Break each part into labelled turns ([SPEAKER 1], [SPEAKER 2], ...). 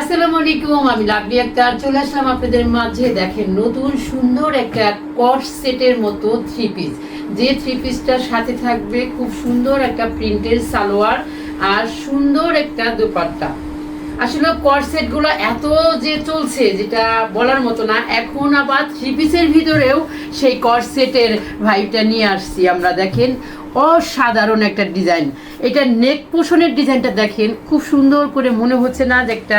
[SPEAKER 1] আসসালামু আলাইকুম, আমি লাভলি আক্তার। চলে আসলাম আপনাদের মাঝে দেখেন নতুন সুন্দর একটা কট সেটের মতো থ্রি পিস যে থ্রি পিসটার সাথে থাকবে খুব সুন্দর একটা প্রিন্টের সালোয়ার আর সুন্দর একটা দোপাট্টা। আসলে কর্সেট সেটগুলো এত যে চলছে, যেটা বলার মতো না, এখন আবার থ্রি পিসের ভিতরেও সেই কর্সেটের সেটের ভাইটা নিয়ে আসছি আমরা, দেখেন, অসাধারণ একটা ডিজাইন এটা নেক পোষণের ডিজাইনটা দেখেন, খুব সুন্দর করে মনে হচ্ছে না যে একটা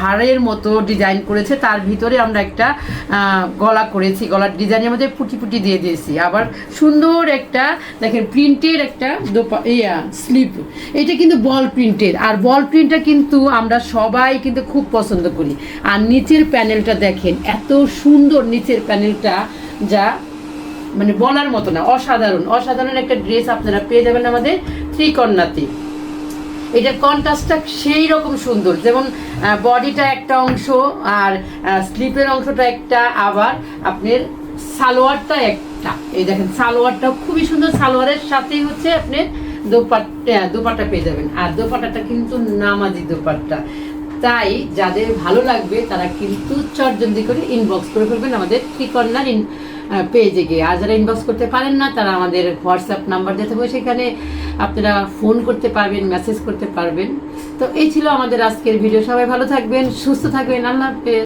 [SPEAKER 1] হাড়ের মতো ডিজাইন করেছে, তার ভিতরে আমরা একটা গলা করেছি গলার ডিজাইনের মধ্যে পুটি পুটি দিয়ে দিয়েছি। আবার সুন্দর একটা, দেখেন প্রিন্টের একটা দোপা, ইয়া স্লিপ এটা কিন্তু বল প্রিন্টের আর বল প্রিন্টটা কিন্তু আমরা সবাই কিন্তু খুব পছন্দ করি। আর নিচের প্যানেলটা দেখেন, এত সুন্দর নিচের প্যানেলটা যা মানে বলার মতো না, অসাধারণ। অসাধারণ একটা ড্রেস আপনারা পেয়ে যাবেন আমাদের ত্রিকন্যাতে এটার কন্ট্রাস্টটা সেই রকম সুন্দর। যেমন বডিটা একটা অংশ আর স্লিপের অংশটা একটা, আবার আপনার সালোয়ারটা একটা। এই দেখেন, সালোয়ারটা খুবই সুন্দর। সালোয়ারের সাথেই হচ্ছে আপনার দোপাট্টা দোপাট্টা পেয়ে যাবেন। আর দোপাট্টাটা কিন্তু নামাজি দোপাট্টা। তাই যাদের ভালো লাগবে, তারা কিন্তু চটজলদি করে ইনবক্স করে ফেলবেন আমাদের ঠিকনার ইন পেজে গিয়ে। আর যারা ইনবক্স করতে পারেন না, তারা আমাদের হোয়াটসঅ্যাপ নাম্বার দিতে হবে সেখানে আপনারা ফোন করতে পারবেন মেসেজ করতে পারবেন। তো এই ছিল আমাদের আজকের ভিডিও সবাই ভালো থাকবেন, সুস্থ থাকবেন। আল্লাহ হাফেজ।